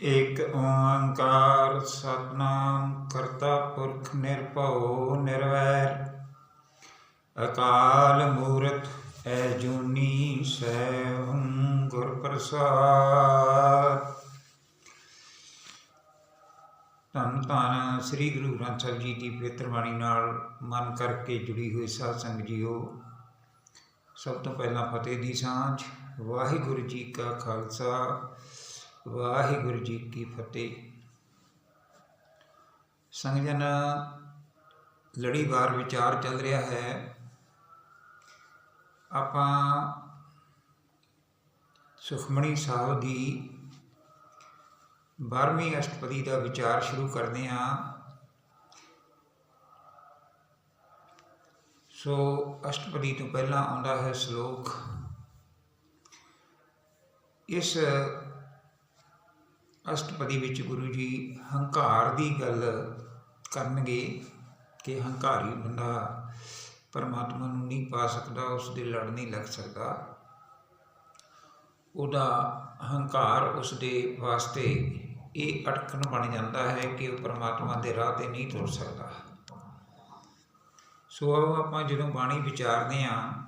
ਇਕ ਓੰਕਾਰ ਸਤਨਾਮ ਕਰਤਾ ਪੁਰਖ ਨਿਰਭਉ ਨਿਰਵੈਰ। ਅਕਾਲ ਮੂਰਤ ਐਜੂਨੀ ਸੈਭੰ ਗੁਰ ਪ੍ਰਸਾਦ। ਧੰਨ ਧੰਨ ਸ੍ਰੀ ਗੁਰੂ ਗ੍ਰੰਥ ਸਾਹਿਬ ਜੀ ਦੀ ਪਵਿੱਤਰ ਬਾਣੀ ਨਾਲ ਮਨ ਕਰਕੇ ਜੁੜੀ ਹੋਈ ਸਾਧ ਸੰਗਤ ਜੀਓ, ਸਭ ਤੋਂ ਪਹਿਲਾਂ ਫਤਿਹ ਦੀ ਸਾਂਝ, ਵਾਹਿਗੁਰੂ ਜੀ ਕਾ ਖਾਲਸਾ ਵਾਹਿਗੁਰੂ ਜੀ ਕੀ ਫਤਿਹ। ਸੰਗਜਨ ਲੜੀਵਾਰ ਵਿਚਾਰ ਚੱਲ ਰਿਹਾ ਹੈ। ਆਪਾਂ ਸੁਖਮਣੀ ਸਾਹਿਬ ਦੀ 12ਵੀਂ ਅਸ਼ਟਪਦੀ ਦਾ ਵਿਚਾਰ ਸ਼ੁਰੂ ਕਰਦੇ ਹਾਂ। ਸੋ ਅਸ਼ਟਪਦੀ ਤੋਂ ਪਹਿਲਾਂ ਆਉਂਦਾ ਹੈ ਸ਼ਲੋਕ। ਇਸ ਅਸ਼ਟਪਦੀ ਵਿੱਚ ਗੁਰੂ ਜੀ ਹੰਕਾਰ ਦੀ ਗੱਲ ਕਰਨਗੇ ਕਿ ਹੰਕਾਰੀ ਬੰਦਾ ਪਰਮਾਤਮਾ ਨੂੰ ਨਹੀਂ ਪਾ ਸਕਦਾ ਉਸ ਦੇ ਲੜ ਨਹੀਂ ਲੱਗ ਸਕਦਾ। ਉਹਦਾ ਹੰਕਾਰ ਉਸ ਦੇ ਵਾਸਤੇ ਇਹ ਅਟਕਣ ਬਣ ਜਾਂਦਾ ਹੈ ਕਿ ਉਹ ਪਰਮਾਤਮਾ ਦੇ ਰਾਹ ਤੇ ਨਹੀਂ ਤੁਰ ਸਕਦਾ। ਸੋ ਆਓ ਆਪਾਂ ਜਦੋਂ ਬਾਣੀ ਵਿਚਾਰਦੇ ਹਾਂ,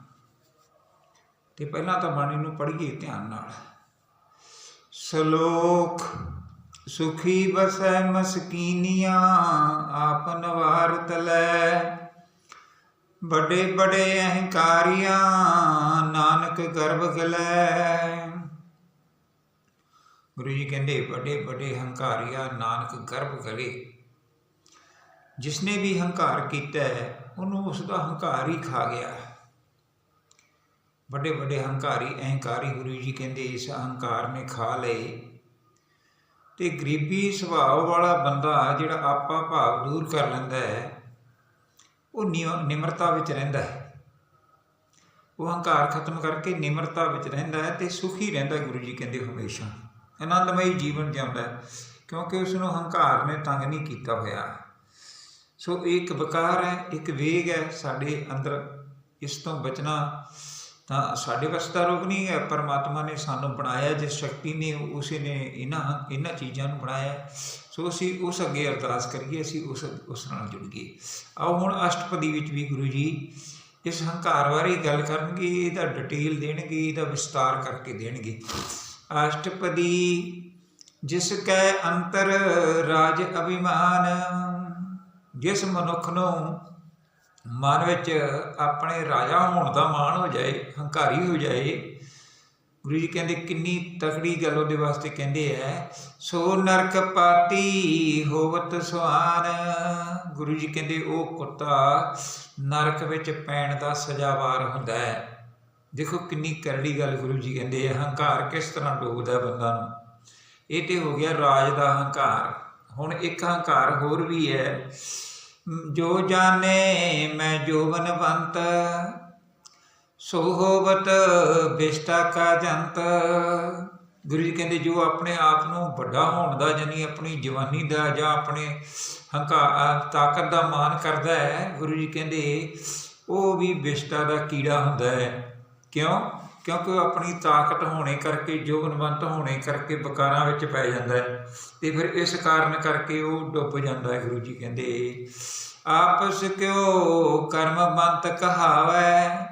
ਤੇ ਪਹਿਲਾਂ ਤਾਂ ਬਾਣੀ ਨੂੰ ਪੜ੍ਹੀਏ ਧਿਆਨ ਨਾਲ। ਸ਼ਲੋਕ ਸੁਖੀ ਬਸੈ ਮਸਕੀਨੀਆਂ ਆਪ ਨਵਾਰਤ ਲੈ ਬੜੇ ਬੜੇ ਅਹੰਕਾਰੀਆਂ ਨਾਨਕ ਗਰਭ ਗਲੈ। ਗੁਰੂ ਜੀ ਕਹਿੰਦੇ ਬੜੇ ਬੜੇ ਹੰਕਾਰੀਆਂ ਨਾਨਕ ਗਰਭ ਗਲੇ। ਜਿਸਨੇ ਵੀ ਹੰਕਾਰ ਕੀਤਾ ਹੈ, ਉਹਨੂੰ ਉਸ ਦਾ ਹੰਕਾਰ ਹੀ ਖਾ ਗਿਆ। ਵੱਡੇ ਵੱਡੇ ਹੰਕਾਰੀ ਅਹੰਕਾਰੀ ਗੁਰੂ ਜੀ ਕਹਿੰਦੇ ਇਸ ਹੰਕਾਰ ਨੇ ਖਾ ਲਏ। ਤੇ ਗਰੀਬੀ ਸੁਭਾਅ ਵਾਲਾ ਬੰਦਾ ਜਿਹੜਾ ਆਪਾ ਭਾਵ ਦੂਰ ਕਰ ਲੈਂਦਾ ਹੈ, ਉਹ ਨਿਯ- ਨਿਮਰਤਾ ਵਿੱਚ ਰਹਿੰਦਾ ਹੈ। ਉਹ ਹੰਕਾਰ ਖਤਮ ਕਰਕੇ ਨਿਮਰਤਾ ਵਿੱਚ ਰਹਿੰਦਾ ਹੈ ਤੇ ਸੁਖੀ ਰਹਿੰਦਾ ਗੁਰੂ ਜੀ ਕਹਿੰਦੇ ਹਮੇਸ਼ਾ। ਆਨੰਦਮਈ ਜੀਵਨ ਜਿਉਂਦਾ ਹੈ, ਕਿਉਂਕਿ ਉਸ ਨੂੰ ਹੰਕਾਰ ਨੇ ਤੰਗ ਨਹੀਂ ਕੀਤਾ ਹੋਇਆ। ਸੋ ਇਹ ਇੱਕ ਵਿਕਾਰ ਹੈ, ਇੱਕ ਵੇਗ ਹੈ ਸਾਡੇ ਅੰਦਰ, ਇਸ ਤੋਂ ਬਚਣਾ ਤਾਂ ਸਾਡੇ ਵੱਸ ਦਾ ਰੋਗ ਨਹੀਂ ਹੈ ਪਰਮਾਤਮਾ ਨੇ ਸਾਨੂੰ ਬਣਾਇਆ, ਜਿਸ ਸ਼ਕਤੀ ਨੇ, ਉਸੇ ਨੇ ਇਹਨਾਂ ਇਹਨਾਂ ਚੀਜ਼ਾਂ ਨੂੰ ਬਣਾਇਆ। ਸੋ ਅਸੀਂ ਉਸ ਅੱਗੇ ਅਰਦਾਸ ਕਰੀਏ, ਅਸੀਂ ਉਸ ਉਸ ਨਾਲ ਜੁੜੀਏ ਆਓ ਹੁਣ ਅਸ਼ਟਪਦੀ ਵਿੱਚ ਵੀ ਗੁਰੂ ਜੀ ਇਸ ਹੰਕਾਰ ਬਾਰੇ ਗੱਲ ਕਰਨਗੇ, ਇਹਦਾ ਡਿਟੇਲ ਦੇਣਗੇ, ਇਹਦਾ ਵਿਸਤਾਰ ਕਰਕੇ ਦੇਣਗੇ। ਅਸ਼ਟਪਦੀ, ਜਿਸ ਕੈ ਅੰਤਰ ਰਾਜ ਅਭਿਮਾਨ, ਜਿਸ ਮਨੁੱਖ ਨੂੰ ਮਨ ਵਿੱਚ ਆਪਣੇ ਰਾਜਾ ਹੋਣ ਦਾ ਮਾਣ ਹੋ ਜਾਏ, ਹੰਕਾਰੀ ਹੋ ਜਾਏ, ਗੁਰੂ ਜੀ ਕਹਿੰਦੇ ਕਿੰਨੀ ਤਕੜੀ ਗੱਲ ਉਹਦੇ ਵਾਸਤੇ ਕਹਿੰਦੇ ਐ, ਸੋ ਨਰਕ ਪਾਤੀ ਹੋਵਤ ਸੁਆਨ ਗੁਰੂ ਜੀ ਕਹਿੰਦੇ ਉਹ ਕੁੱਤਾ ਨਰਕ ਵਿੱਚ ਪੈਣ ਦਾ ਸਜ਼ਾਵਾਰ ਹੁੰਦਾ ਹੈ ਦੇਖੋ ਕਿੰਨੀ ਕਰੜੀ ਗੱਲ ਗੁਰੂ ਜੀ ਕਹਿੰਦੇ ਆ ਹੰਕਾਰ ਕਿਸ ਤਰ੍ਹਾਂ ਡੋਬਦਾ ਬੰਦਾ ਨੂੰ। ਇਹ ਤੇ ਹੋ ਗਿਆ ਰਾਜ ਦਾ ਹੰਕਾਰ। ਹੁਣ ਇੱਕ ਹੰਕਾਰ ਹੋਰ ਵੀ ਹੈ ਜੋ ਜਾਣੇ, ਮੈਂ ਜੋਵਨਵੰਤ ਸੋ ਹੋਵਤ, ਬਿਸ਼ਟਾ ਕਾ ਜੰਤ। ਗੁਰੂ ਜੀ ਕਹਿੰਦੇ, ਜੋ ਆਪਣੇ ਆਪ ਨੂੰ ਵੱਡਾ ਹੋਣ ਦਾ ਜਾਨੀ ਆਪਣੀ ਜਵਾਨੀ ਦਾ ਜਾਂ ਆਪਣੇ ਹੰਕਾਰ ਤਾਕਤ ਦਾ ਮਾਨ ਕਰਦਾ ਹੈ, ਗੁਰੂ ਜੀ ਕਹਿੰਦੇ, ਉਹ ਵੀ ਬਿਸ਼ਟਾ ਦਾ ਕੀੜਾ ਹੁੰਦਾ ਹੈ। ਕਿਉਂ? ਕਿਉਂਕਿ ਉਹ ਆਪਣੀ ਤਾਕਤ ਹੋਣੇ ਕਰਕੇ, ਜੋਗਨਵੰਤ ਹੋਣੇ ਕਰਕੇ ਬਕਾਰਾਂ ਵਿੱਚ ਪੈ ਜਾਂਦਾ ਹੈ ਤੇ ਫਿਰ ਇਸ ਕਾਰਨ ਕਰਕੇ ਉਹ ਡੁੱਬ ਜਾਂਦਾ ਹੈ ਗੁਰੂ ਜੀ ਕਹਿੰਦੇ। ਆਪਸ ਕਿਉ ਕਰਮਵੰਤ ਕਹਾਵੈ,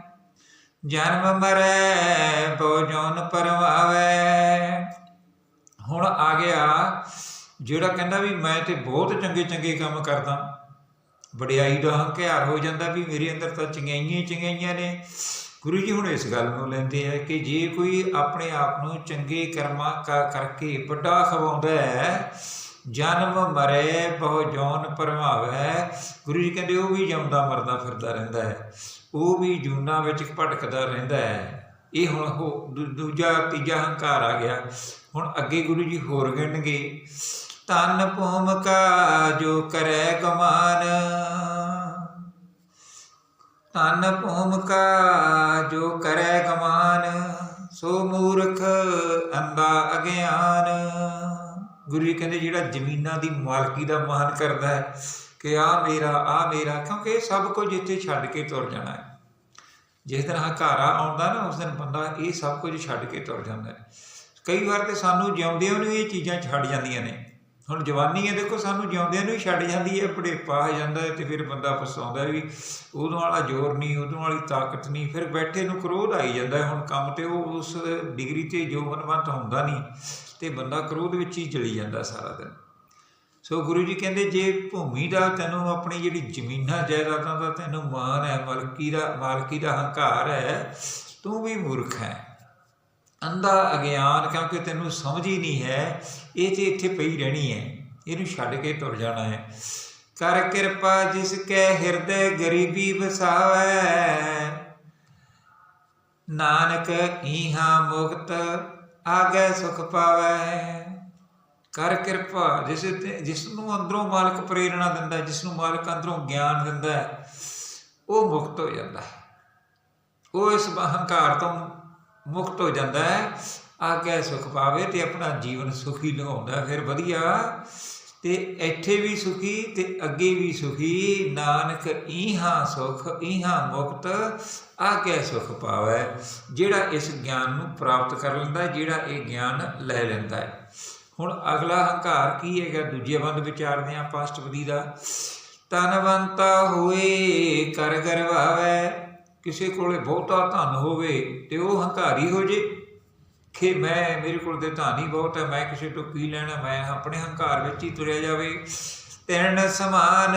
ਜਨਮ ਮਰੈ ਬੋ ਜੋਨ ਪਰਵਾਵੈ। ਹੁਣ ਆ ਗਿਆ ਜਿਹੜਾ ਕਹਿੰਦਾ ਵੀ ਮੈਂ ਤੇ ਬਹੁਤ ਚੰਗੇ ਚੰਗੇ ਕੰਮ ਕਰਦਾ। ਵਡਿਆਈ ਦਾ ਹੰਕਾਰ ਹੋ ਜਾਂਦਾ ਵੀ ਮੇਰੇ ਅੰਦਰ ਤਾਂ ਚੰਗਿਆਈਆਂ ਚੰਗਿਆਈਆਂ ਨੇ। ਗੁਰੂ ਜੀ ਹੁਣ ਇਸ ਗੱਲ ਨੂੰ ਲੈਂਦੇ ਆ ਕਿ ਜੇ ਕੋਈ ਆਪਣੇ ਆਪ ਨੂੰ ਚੰਗੇ ਕਰਮਾਂ ਕਾ ਕਰਕੇ ਵੱਡਾ ਖਵਾਉਂਦਾ ਹੈ, ਜਨਮ ਮਰੇ, ਬਹੁ ਜੋਨ ਪਰਮਾਵੈ, ਗੁਰੂ ਜੀ ਕਹਿੰਦੇ ਉਹ ਵੀ ਜੰਮਦਾ ਮਰਦਾ ਫਿਰਦਾ ਰਹਿੰਦਾ ਹੈ, ਉਹ ਵੀ ਜੂਨਾ ਵਿੱਚ ਭਟਕਦਾ ਰਹਿੰਦਾ ਹੈ। ਇਹ ਹੁਣ ਉਹ ਦੂ- ਦੂਜਾ, ਤੀਜਾ ਹੰਕਾਰ ਆ ਗਿਆ। ਹੁਣ ਅੱਗੇ ਗੁਰੂ ਜੀ ਹੋਰ ਗਿਣਨਗੇ। ਤਨ ਭੂਮਿਕਾ ਜੋ ਕਰੈ ਕਮਾਨ। ਤਨ ਭੂਮਿਕਾ ਜੋ ਕਰੈ ਗਮਾਨ ਸੋ ਮੂਰਖ ਅੰਦਾ ਅਗਿਆਨ। ਗੁਰੂ ਜੀ ਕਹਿੰਦੇ ਜਿਹੜਾ ਜ਼ਮੀਨਾਂ ਦੀ ਮਾਲਕੀ ਦਾ ਮਾਨ ਕਰਦਾ ਹੈ ਕਿ ਆ ਮੇਰਾ ਆ ਮੇਰਾ, ਕਿਉਂਕਿ ਇਹ ਸਭ ਕੁਝ ਇੱਥੇ ਛੱਡ ਕੇ ਤੁਰ ਜਾਣਾ ਹੈ। ਜਿਸ ਦਿਨ ਹਕਾਰਾ ਆਉਂਦਾ ਨਾ, ਉਸ ਦਿਨ ਬੰਦਾ ਇਹ ਸਭ ਕੁਝ ਛੱਡ ਕੇ ਤੁਰ ਜਾਂਦਾ ਹੈ। ਕਈ ਵਾਰ ਤੇ ਸਾਨੂੰ ਜਿਉਂਦਿਆਂ ਨੂੰ ਇਹ ਚੀਜ਼ਾਂ ਛੱਡ ਜਾਂਦੀਆਂ ਨੇ। ਹੁਣ ਜਵਾਨੀ ਹੈ, ਦੇਖੋ ਸਾਨੂੰ ਜਿਉਂਦਿਆਂ ਨੂੰ ਹੀ ਛੱਡ ਜਾਂਦੀ ਹੈ, ਬੁਢੇਪਾ ਆ ਜਾਂਦਾ ਹੈ ਤੇ ਫਿਰ ਬੰਦਾ ਪਛਤਾਉਂਦਾ ਵੀ ਉਦੋਂ ਵਾਲਾ ਜ਼ੋਰ ਨਹੀਂ, ਉਦੋਂ ਵਾਲੀ ਤਾਕਤ ਨਹੀਂ, ਫਿਰ ਬੈਠੇ ਨੂੰ ਕ੍ਰੋਧ ਆਈ ਜਾਂਦਾ ਹੁਣ ਕੰਮ ਤੇ ਉਹ ਉਸ ਡਿਗਰੀ ਤੇ ਜੋਬਨਵੰਤ ਹੁੰਦਾ ਨਹੀਂ ਤੇ ਬੰਦਾ ਕ੍ਰੋਧ ਵਿੱਚ ਹੀ ਚਲੀ ਜਾਂਦਾ ਸਾਰਾ ਦਿਨ। ਸੋ ਗੁਰੂ ਜੀ ਕਹਿੰਦੇ, ਜੇ ਭੂਮੀ ਦਾ ਤੈਨੂੰ ਆਪਣੀ ਜਿਹੜੀ ਜ਼ਮੀਨਾਂ ਜਾਇਦਾਦਾਂ ਦਾ ਤੈਨੂੰ ਮਾਣ ਹੈ, ਮਲਕੀ ਦਾ, ਮਾਲਕੀ ਦਾ ਹੰਕਾਰ ਹੈ, ਤੂੰ ਵੀ ਮੂਰਖ ਹੈ। ਅੰਧਾ ਅਗਿਆਨ ਕਿਉਂਕਿ ਤੈਨੂੰ ਸਮਝ ਹੀ ਨਹੀਂ ਹੈ ਇਹ ਤੇ ਇੱਥੇ ਪਈ ਰਹਿਣੀ ਹੈ ਇਹਨੂੰ ਛੱਡ ਕੇ ਤੁਰ ਜਾਣਾ ਹੈ। ਕਰ ਕਿਰਪਾ ਜਿਸ ਕੈ ਹਿਰਦੈ ਗਰੀਬੀ ਵਸਾਵੈ। ਨਾਨਕ ਈਹਾ ਮੁਕਤ ਆਗੇ ਸੁਖ ਪਾਵੈ। ਕਰ ਕਿਰਪਾ ਜਿਸ ਜਿਸ ਨੂੰ ਅੰਦਰੋਂ ਮਾਲਕ ਪ੍ਰੇਰਣਾ ਦਿੰਦਾ ਹੈ, ਜਿਸ ਨੂੰ ਮਾਲਕ ਅੰਦਰੋਂ ਗਿਆਨ ਦਿੰਦਾ ਉਹ ਮੁਕਤ ਹੋ ਜਾਂਦਾ ਹੈ। ਉਹ ਇਸ ਅਹੰਕਾਰ ਤੋਂ ਮੁਕਤ ਹੋ ਜਾਂਦਾ ਹੈ। ਆਗੇ ਸੁਖ ਪਾਵੇ ਤੇ ਆਪਣਾ ਜੀਵਨ ਸੁਖੀ ਲੰਘਾਉਂਦਾ ਫਿਰ ਵਧੀਆ। ਤੇ ਇੱਥੇ ਵੀ ਸੁਖੀ ਤੇ ਅੱਗੇ ਵੀ ਸੁਖੀ। ਨਾਨਕ ਇਹਾਂ ਸੁਖ, ਈਹਾ ਮੁਕਤ। ਆਗੇ ਸੁਖ ਪਾਵੇ। ਜਿਹੜਾ ਇਸ ਗਿਆਨ ਨੂੰ ਪ੍ਰਾਪਤ ਕਰ ਲੈਂਦਾ, ਜਿਹੜਾ ਇਹ ਗਿਆਨ ਲੈ ਲੈਂਦਾ ਹੈ। ਹੁਣ ਅਗਲਾ ਹੰਕਾਰ ਕੀ ਹੈਗਾ? ਦੂਜੇ ਬੰਦ ਵਿਚਾਰਦੇ ਹਾਂ ਆਪਾਂ ਅਸ਼ਟਪਦੀ ਦਾ ਤਨਵੰਤਾ ਹੋਏ, ਕਰ ਗਰਵਾਵੇ ਕਿਸੇ ਕੋਲੇ ਬਹੁਤਾ ਧਨ ਹੋਵੇ ਤੇ ਉਹ ਹੰਕਾਰੀ ਹੋ ਜੇ? ਕਿ ਮੈਂ ਮੇਰੇ ਕੋਲ ਤੇ ਧਨ ਹੀ ਬਹੁਤ ਹੈ, ਮੈਂ ਕਿਸੇ ਤੋਂ ਕੀ ਲੈਣਾ? ਮੈਂ ਆਪਣੇ ਹੰਕਾਰ ਵਿੱਚ ਹੀ ਤੁਰਿਆ ਜਾਵੇ। ਤਿਰਣ ਸਮਾਨ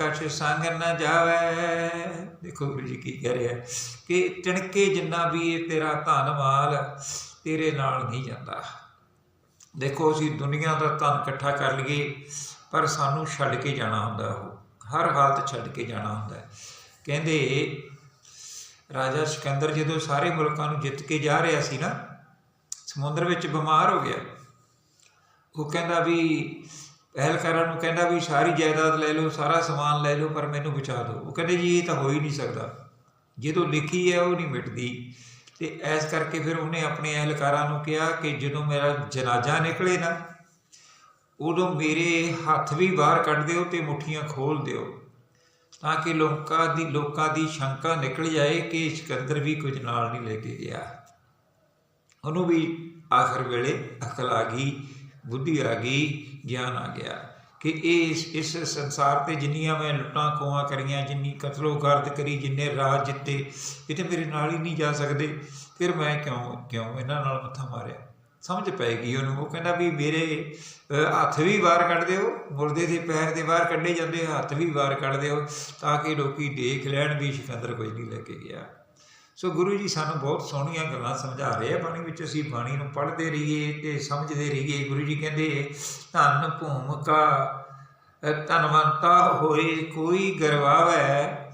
ਕਛ ਸੰਗ ਨ ਜਾਵੇ। ਦੇਖੋ ਗੁਰੂ ਜੀ ਕੀ ਕਹਿ ਰਿਹਾ ਕਿ ਟਣਕੇ ਜਿੰਨਾ ਵੀ ਇਹ ਤੇਰਾ ਧਨ ਮਾਲ ਤੇਰੇ ਨਾਲ ਨਹੀਂ ਜਾਂਦਾ। ਦੇਖੋ ਅਸੀਂ ਦੁਨੀਆ ਦਾ ਧਨ ਇਕੱਠਾ ਕਰ ਲਈਏ, ਪਰ ਸਾਨੂੰ ਛੱਡ ਕੇ ਜਾਣਾ ਹੁੰਦਾ ਉਹ। ਹਰ ਹਾਲਤ ਛੱਡ ਕੇ ਜਾਣਾ ਹੁੰਦਾ ਕਹਿੰਦੇ ਰਾਜਾ ਸਿਕੰਦਰ ਜਦੋਂ ਸਾਰੇ ਮੁਲਕਾਂ ਨੂੰ ਜਿੱਤ ਕੇ ਜਾ ਰਿਹਾ ਸੀ ਨਾ, ਸਮੁੰਦਰ ਵਿੱਚ ਬਿਮਾਰ ਹੋ ਗਿਆ। ਉਹ ਕਹਿੰਦਾ ਵੀ, ਪਹਿਲਕਾਰਾਂ ਨੂੰ ਕਹਿੰਦਾ ਵੀ, ਸਾਰੀ ਜਾਇਦਾਦ ਲੈ ਲਓ, ਸਾਰਾ ਸਮਾਨ ਲੈ ਲਓ, ਪਰ ਮੈਨੂੰ ਬਚਾ ਦਿਓ। ਉਹ ਕਹਿੰਦੇ ਜੀ, ਇਹ ਤਾਂ ਹੋ ਹੀ ਨਹੀਂ ਸਕਦਾ। ਜਦੋਂ ਲਿਖੀ ਹੈ, ਉਹ ਨਹੀਂ ਮਿਟਦੀ। ਤੇ ਐਸ ਕਰਕੇ ਫਿਰ ਉਹਨੇ ਆਪਣੇ ਅਹਿਲਕਾਰਾਂ ਨੂੰ ਕਿਹਾ ਕਿ ਜਦੋਂ ਮੇਰਾ ਜਨਾਜ਼ਾ ਨਿਕਲੇ ਨਾ, ਉਦੋਂ ਮੇਰੇ ਹੱਥ ਵੀ ਬਾਹਰ ਕੱਢ ਦਿਓ ਤੇ ਮੁੱਠੀਆਂ ਖੋਲ ਦਿਓ। ਤਾਂ ਕਿ ਲੋਕਾਂ ਦੀ ਲੋਕਾਂ ਦੀ ਸ਼ੰਕਾ ਨਿਕਲ ਜਾਏ ਕਿ ਸਿਕੰਦਰ ਵੀ ਕੁਝ ਨਾਲ ਨਹੀਂ ਲੈ ਕੇ ਗਿਆ। ਉਹਨੂੰ ਵੀ ਆਖਰ ਵੇਲੇ ਅਕਲ ਆ ਗਈ, ਬੁੱਧੀ ਆ ਗਈ, ਗਿਆਨ ਆ ਗਿਆ ਕਿ ਇਹ ਇਸ- ਇਸ ਸੰਸਾਰ ਤੇ ਜਿੰਨੀਆਂ ਮੈਂ ਲੁੱਟਾਂ ਖੋਹਾਂ ਕਰੀਆਂ, ਜਿੰਨੀ ਕਤਲੋ ਗਰਦ ਕਰੀ, ਜਿੰਨੇ ਰਾਜ ਜਿੱਤੇ, ਇਹ ਤੇ ਮੇਰੇ ਨਾਲ ਹੀ ਨਹੀਂ ਜਾ ਸਕਦੇ। ਫਿਰ ਮੈਂ ਕਿਉਂ ਕਿਉਂ ਇਹਨਾਂ ਨਾਲ ਮੱਥਾ ਮਾਰਿਆ? ਸਮਝ ਪੈ ਉਹਨੂੰ। ਉਹ ਕਹਿੰਦਾ ਵੀ ਮੇਰੇ ਹੱਥ ਵੀ ਬਾਹਰ ਕੱਢ ਦਿਓ ਮੁਰਦੇ ਦੇ ਪੈਰ ਦੇ ਬਾਹਰ ਕੱਢੇ ਜਾਂਦੇ ਹੱਥ ਵੀ ਬਾਹਰ ਕੱਢ ਦਿਓ ਤਾਂ ਕਿ ਲੋਕੀ ਦੇਖ ਲੈਣ ਵੀ ਸਿਕੰਦਰ ਕੁਝ ਨਹੀਂ ਲੈ ਕੇ ਗਿਆ। ਸੋ ਗੁਰੂ ਜੀ ਸਾਨੂੰ ਬਹੁਤ ਸੋਹਣੀਆਂ ਗੱਲਾਂ ਸਮਝਾ ਰਹੇ ਆ। ਬਾਣੀ ਵਿੱਚ ਅਸੀਂ ਬਾਣੀ ਨੂੰ ਪੜ੍ਹਦੇ ਰਹੀਏ ਤੇ ਸਮਝਦੇ ਰਹੀਏ। ਗੁਰੂ ਜੀ ਕਹਿੰਦੇ ਧਨ ਭੂਮਿਕਾ ਅ, ਧਨਵੰਤਾ ਹੋਏ ਕੋਈ ਗਰਵਾਵੈ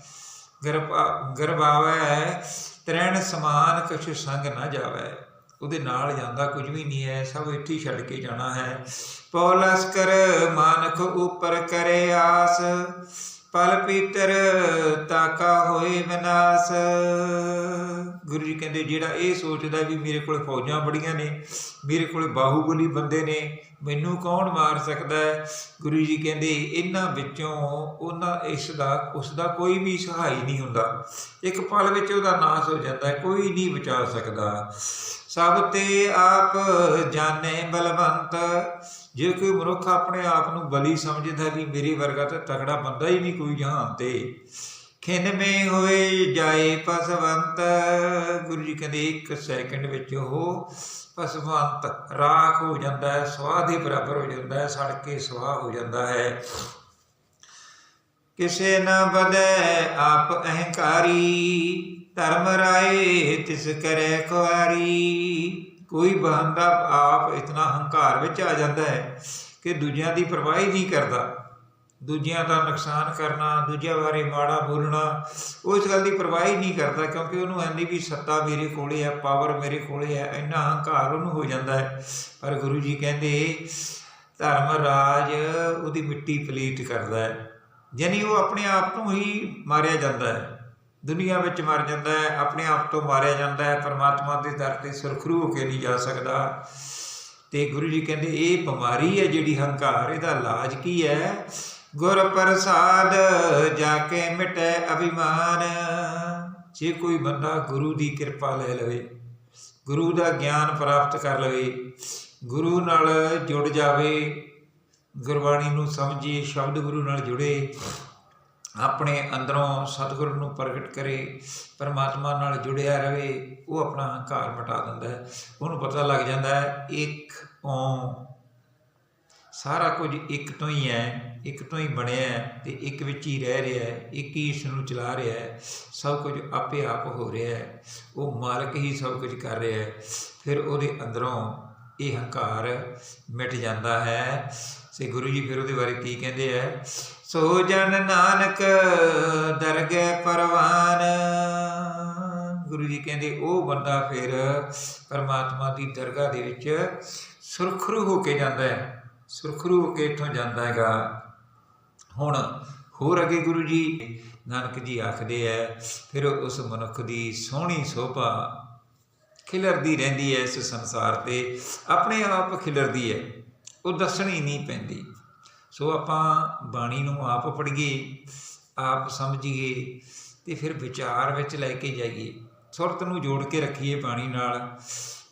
ਗਰਭਾ ਗਰਵਾਵੈ ਤ੍ਰੈਣ ਸਮਾਨ ਕਛ ਸੰਗ ਨਾ ਜਾਵੈ। ਉਹਦੇ ਨਾਲ ਜਾਂਦਾ, ਕੁਝ ਵੀ ਨਹੀਂ ਹੈ, ਸਭ ਇੱਥੇ ਛੱਡ ਕੇ ਜਾਣਾ ਹੈ। ਪਉ ਲਸਕਰ ਮਾਨਖ ਉਪਰ ਕਰੇ ਆਸ। ਪਲ ਪੀਤਰ ਤਾਕਾ ਹੋਏ ਵਿਨਾਸ਼। ਗੁਰੂ ਜੀ ਕਹਿੰਦੇ, ਜਿਹੜਾ ਇਹ ਸੋਚਦਾ ਵੀ ਮੇਰੇ ਕੋਲ ਫੌਜਾਂ ਬੜੀਆਂ ਨੇ, ਮੇਰੇ ਕੋਲ ਬਾਹੂਬਲੀ ਬੰਦੇ ਨੇ, ਮੈਨੂੰ ਕੌਣ ਮਾਰ ਸਕਦਾ ਹੈ? ਗੁਰੂ ਜੀ ਕਹਿੰਦੇ, ਇਹਨਾਂ ਵਿੱਚੋਂ ਉਹਨਾਂ ਇਸ ਦਾ ਉਸ ਦਾ ਕੋਈ ਵੀ ਸਹਾਈ ਨਹੀਂ ਹੁੰਦਾ। ਇੱਕ ਪਲ ਵਿੱਚ ਉਹਦਾ ਨਾਸ਼ ਹੋ ਜਾਂਦਾ ਕੋਈ ਨਹੀਂ ਬਚਾ ਸਕਦਾ। ਸਭ ਤੇ ਆਪ ਜਾਣੇ ਬਲਵੰਤ ਜੇ ਕੋਈ ਮਨੁੱਖ ਆਪਣੇ ਆਪ ਨੂੰ ਬਲੀ ਸਮਝਦਾ ਵੀ ਮੇਰੇ ਵਰਗਾ ਤਾਂ ਤਕੜਾ ਬੰਦਾ ਹੀ ਨਹੀਂ ਕੋਈ ਜਹਾਨ ਤੇ, ਖਿੰਨ ਮੇ ਹੋਏ ਜਾਏ ਪਸਵੰਤ ਗੁਰੂ ਜੀ ਕਹਿੰਦੇ, ਇੱਕ ਸੈਕਿੰਡ ਵਿੱਚ ਉਹ ਪਸਵੰਤ ਰਾਖ ਹੋ ਜਾਂਦਾ ਹੈ, ਸਵਾਹ ਦੇ ਬਰਾਬਰ ਹੋ ਜਾਂਦਾ ਹੈ, ਸੜ ਕੇ ਸਵਾਹ ਹੋ ਜਾਂਦਾ ਹੈ। ਕਿਸੇ ਨਾ ਬਦੈ ਆਪ ਅਹੰਕਾਰੀ, ਧਰਮ ਰਾਏ ਤਿਸ ਕਰੇ ਕੁਆਰੀ ਕੋਈ ਬੰਦਾ ਆਪ ਇਤਨਾ ਹੰਕਾਰ ਵਿੱਚ ਆ ਜਾਂਦਾ ਹੈ ਕਿ ਦੂਜਿਆਂ ਦੀ ਪਰਵਾਹ ਹੀ ਨਹੀਂ ਕਰਦਾ। ਦੂਜਿਆਂ ਦਾ ਨੁਕਸਾਨ ਕਰਨਾ, ਦੂਜਿਆਂ ਬਾਰੇ ਮਾੜਾ ਬੋਲਣਾ, ਉਹ ਇਸ ਗੱਲ ਦੀ ਪਰਵਾਹ ਹੀ ਨਹੀਂ ਕਰਦਾ ਕਿਉਂਕਿ ਉਹਨੂੰ ਐਂਦੀ ਵੀ ਸੱਤਾ ਮੇਰੇ ਕੋਲੇ ਹੈ ਪਾਵਰ ਮੇਰੇ ਕੋਲੇ ਹੈ, ਇੰਨਾ ਹੰਕਾਰ ਉਹਨੂੰ ਹੋ ਜਾਂਦਾ ਹੈ। ਪਰ ਗੁਰੂ ਜੀ ਕਹਿੰਦੇ, ਧਰਮ ਰਾਜ ਉਹਦੀ ਮਿੱਟੀ ਪਲੀਤ ਕਰਦਾ ਹੈ, ਯਾਨੀ ਉਹ ਆਪਣੇ ਆਪ ਨੂੰ ਹੀ ਮਾਰਿਆ ਜਾਂਦਾ ਹੈ। ਦੁਨੀਆ ਵਿੱਚ ਮਰ ਜਾਂਦਾ ਹੈ, ਆਪਣੇ ਆਪ ਤੋਂ ਮਾਰਿਆ ਜਾਂਦਾ ਹੈ, ਪਰਮਾਤਮਾ ਦੇ ਦਰ ਤੇ ਸੁਰਖਰੂ ਹੋ ਕੇ ਨਹੀਂ ਜਾ ਸਕਦਾ। ਤੇ ਗੁਰੂ ਜੀ ਕਹਿੰਦੇ, ਇਹ ਬਿਮਾਰੀ ਹੈ ਜਿਹੜੀ ਹੰਕਾਰ, ਇਹਦਾ ਇਲਾਜ ਕੀ ਹੈ? ਗੁਰ ਪ੍ਰਸਾਦ ਜਾ ਕੇ ਮਿਟੈ ਅਭਿਮਾਨ। ਜੇ ਕੋਈ ਬੰਦਾ ਗੁਰੂ ਦੀ ਕਿਰਪਾ ਲੈ ਲਵੇ, ਗੁਰੂ ਦਾ ਗਿਆਨ ਪ੍ਰਾਪਤ ਕਰ ਲਵੇ, ਗੁਰੂ ਨਾਲ ਜੁੜ ਜਾਵੇ, ਗੁਰਬਾਣੀ ਨੂੰ ਸਮਝੇ ਸ਼ਬਦ ਗੁਰੂ ਨਾਲ ਜੁੜੇ ਆਪਣੇ ਅੰਦਰੋਂ ਸਤਿਗੁਰੂ ਨੂੰ ਪ੍ਰਗਟ ਕਰੇ, ਪਰਮਾਤਮਾ ਨਾਲ ਜੁੜਿਆ ਰਹੇ ਉਹ ਆਪਣਾ ਹੰਕਾਰ ਮਿਟਾ ਦਿੰਦਾ ਹੈ। ਉਹਨੂੰ ਪਤਾ ਲੱਗ ਜਾਂਦਾ ਹੈ, ਇੱਕ ਓਮ। ਸਾਰਾ ਕੁਝ ਇੱਕ ਤੋਂ ਹੀ ਹੈ, ਇੱਕ ਤੋਂ ਹੀ ਬਣਿਆ ਹੈ ਤੇ ਇੱਕ ਵਿੱਚ ਹੀ ਰਹਿ ਰਿਹਾ ਹੈ, ਇੱਕ ਹੀ ਇਸ ਨੂੰ ਚਲਾ ਰਿਹਾ ਹੈ। ਸਭ ਕੁਝ ਆਪੇ ਆਪ ਹੋ ਰਿਹਾ ਹੈ। ਉਹ ਮਾਲਕ ਹੀ ਸਭ ਕੁਝ ਕਰ ਰਿਹਾ ਹੈ। ਫਿਰ ਉਹਦੇ ਅੰਦਰੋਂ ਇਹ ਹੰਕਾਰ ਮਿਟ ਜਾਂਦਾ ਹੈ। ਸੇ ਗੁਰੂ ਜੀ ਫਿਰ ਉਹਦੇ ਬਾਰੇ ਕੀ ਕਹਿੰਦੇ ਹੈ ਸੋ ਜਨ ਨਾਨਕ ਦਰਗਹਿ ਪਰਵਾਨ। ਗੁਰੂ ਜੀ ਕਹਿੰਦੇ, ਉਹ ਬੰਦਾ ਫਿਰ ਪਰਮਾਤਮਾ ਦੀ ਦਰਗਾਹ ਦੇ ਵਿੱਚ ਸੁਰਖਰੂ ਹੋ ਕੇ ਜਾਂਦਾ ਹੈ। ਸੁਰਖਰੂ ਹੋ ਕੇ ਇੱਥੋਂ ਜਾਂਦਾ ਹੈਗਾ। ਹੁਣ ਹੋਰ ਅੱਗੇ ਗੁਰੂ ਜੀ, ਨਾਨਕ ਜੀ ਆਖਦੇ ਐ ਫਿਰ ਉਸ ਮਨੁੱਖ ਦੀ ਸੋਹਣੀ ਸੋਭਾ ਖਿਲਰਦੀ ਰਹਿੰਦੀ ਹੈ ਇਸ ਸੰਸਾਰ ਤੇ। ਆਪਣੇ ਆਪ ਖਿਲਰਦੀ ਹੈ। ਉਹ ਦੱਸਣੀ ਨਹੀਂ ਪੈਂਦੀ। ਸੋ ਆਪਾਂ ਬਾਣੀ ਨੂੰ ਆਪ ਪੜ੍ਹੀਏ, ਆਪ ਸਮਝੀਏ ਤੇ ਫਿਰ ਵਿਚਾਰ ਵਿੱਚ ਲੈ ਕੇ ਜਾਈਏ। ਸੁਰਤ ਨੂੰ ਜੋੜ ਕੇ ਰੱਖੀਏ ਬਾਣੀ ਨਾਲ।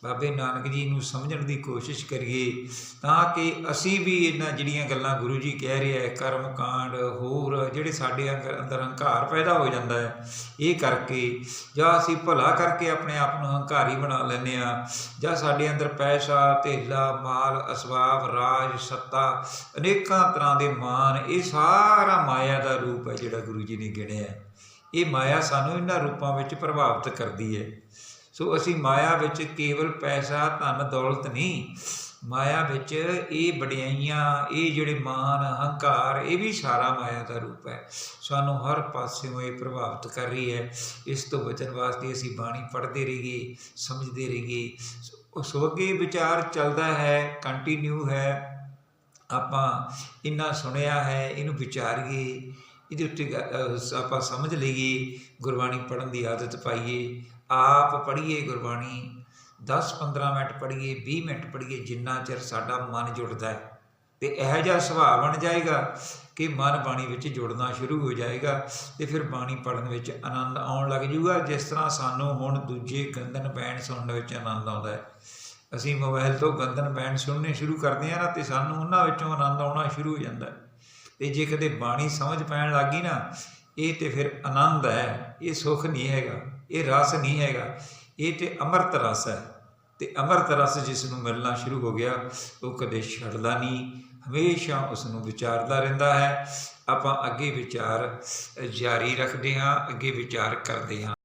ਬਾਬੇ ਨਾਨਕ ਜੀ ਨੂੰ ਸਮਝਣ ਦੀ ਕੋਸ਼ਿਸ਼ ਕਰੀਏ ਤਾਂ ਕਿ ਅਸੀਂ ਵੀ ਇਹਨਾਂ ਜਿਹੜੀਆਂ ਗੱਲਾਂ ਗੁਰੂ ਜੀ ਕਹਿ ਰਹੇ ਹੈ ਕਰਮ ਕਾਂਡ ਹੋਰ ਜਿਹੜੇ ਸਾਡੇ ਅੰਦਰ ਅੰਦਰ ਹੰਕਾਰ ਪੈਦਾ ਹੋ ਜਾਂਦਾ ਹੈ, ਇਹ ਕਰਕੇ ਜਾਂ ਅਸੀਂ ਭਲਾ ਕਰਕੇ ਆਪਣੇ ਆਪ ਨੂੰ ਹੰਕਾਰੀ ਬਣਾ ਲੈਂਦੇ ਆ ਜਾਂ ਸਾਡੇ ਅੰਦਰ ਪੈਸਾ, ਧੇਲਾ, ਮਾਲ ਅਸਬਾਬ ਰਾਜ, ਸੱਤਾ, ਅਨੇਕਾਂ ਤਰ੍ਹਾਂ ਦੇ ਮਾਨ ਇਹ ਸਾਰਾ ਮਾਇਆ ਦਾ ਰੂਪ ਹੈ ਜਿਹੜਾ ਗੁਰੂ ਜੀ ਨੇ ਗਿਣਿਆ ਇਹ ਮਾਇਆ ਸਾਨੂੰ ਇਹਨਾਂ ਰੂਪਾਂ ਵਿੱਚ ਪ੍ਰਭਾਵਿਤ ਕਰਦੀ ਹੈ। ਸੋ ਅਸੀਂ ਮਾਇਆ ਵਿੱਚ ਕੇਵਲ ਪੈਸਾ, ਧਨ, ਦੌਲਤ ਨਹੀਂ, ਮਾਇਆ ਵਿੱਚ ਇਹ ਵਡਿਆਈਆਂ, ਇਹ ਜਿਹੜੇ ਮਾਨ ਹੰਕਾਰ ਇਹ ਵੀ ਸਾਰਾ ਮਾਇਆ ਦਾ ਰੂਪ ਹੈ। ਸਾਨੂੰ ਹਰ ਪਾਸਿਓਂ ਇਹ ਪ੍ਰਭਾਵਿਤ ਕਰ ਰਹੀ ਹੈ। ਇਸ ਤੋਂ ਬਚਣ ਵਾਸਤੇ ਅਸੀਂ ਬਾਣੀ ਪੜ੍ਹਦੇ ਰਹੀਏ, ਸਮਝਦੇ ਰਹੀਏ। ਸੋ- ਅੱਗੇ ਵਿਚਾਰ ਚੱਲਦਾ ਹੈ ਕੰਟੀਨਿਊ ਹੈ। ਆਪਾਂ ਇੰਨਾ ਸੁਣਿਆ ਹੈ, ਇਹਨੂੰ ਵਿਚਾਰੀਏ, ਇਹਦੇ ਉੱਤੇ ਗ- ਆਪਾਂ ਸਮਝ ਲਈਏ, ਗੁਰਬਾਣੀ ਪੜ੍ਹਨ ਦੀ ਆਦਤ ਪਾਈਏ। ਆਪ ਪੜ੍ਹੀਏ ਗੁਰਬਾਣੀ 10-15 ਮਿੰਟ ਪੜ੍ਹੀਏ 20 ਮਿੰਟ ਪੜ੍ਹੀਏ, ਜਿੰਨਾ ਚਿਰ ਸਾਡਾ ਮਨ ਜੁੜਦਾ ਹੈ। ਤੇ ਇਹੋ ਜਿਹਾ ਸੁਭਾਅ ਬਣ ਜਾਏਗਾ ਕਿ ਮਨ ਬਾਣੀ ਵਿੱਚ ਜੁੜਨਾ ਸ਼ੁਰੂ ਹੋ ਜਾਏਗਾ ਤੇ ਫਿਰ ਬਾਣੀ ਪੜ੍ਹਨ ਵਿੱਚ ਆਨੰਦ ਆਉਣ ਲੱਗ ਜੂਗਾ ਜਿਸ ਤਰ੍ਹਾਂ ਸਾਨੂੰ ਹੁਣ ਦੂਜੇ ਗੰਦਨ ਬੈਣ ਸੁਣਨ ਵਿੱਚ ਆਨੰਦ ਆਉਂਦਾ ਹੈ। ਅਸੀਂ ਮੋਬਾਈਲ ਤੋਂ ਗੰਦਨ ਬੈਣ ਸੁਣਨੇ ਸ਼ੁਰੂ ਕਰਦੇ ਹਾਂ ਨਾ ਤੇ ਸਾਨੂੰ ਉਹਨਾਂ ਵਿੱਚੋਂ ਆਨੰਦ ਆਉਣਾ ਸ਼ੁਰੂ ਹੋ ਜਾਂਦਾ ਹੈ। ਤੇ ਜੇ ਕਦੇ ਬਾਣੀ ਸਮਝ ਪੈਣ ਲੱਗੀ ਨਾ ਇਹ ਤੇ ਫਿਰ ਆਨੰਦ ਹੈ, ਇਹ ਸੁਖ ਨਹੀਂ ਹੈਗਾ, ਇਹ ਰਸ ਨਹੀਂ ਹੈਗਾ, ਇਹ ਤੇ ਅੰਮ੍ਰਿਤ ਰਸ ਹੈ। ਤੇ ਅੰਮ੍ਰਿਤ ਰਸ ਜਿਸ ਨੂੰ ਮਿਲਣਾ ਸ਼ੁਰੂ ਹੋ ਗਿਆ, ਉਹ ਕਦੇ ਛੱਡਦਾ ਨਹੀਂ, ਹਮੇਸ਼ਾ ਉਸ ਨੂੰ ਵਿਚਾਰਦਾ ਰਹਿੰਦਾ ਹੈ। ਆਪਾਂ ਅੱਗੇ ਵਿਚਾਰ ਜਾਰੀ ਰੱਖਦੇ ਹਾਂ, ਅੱਗੇ ਵਿਚਾਰ ਕਰਦੇ ਹਾਂ।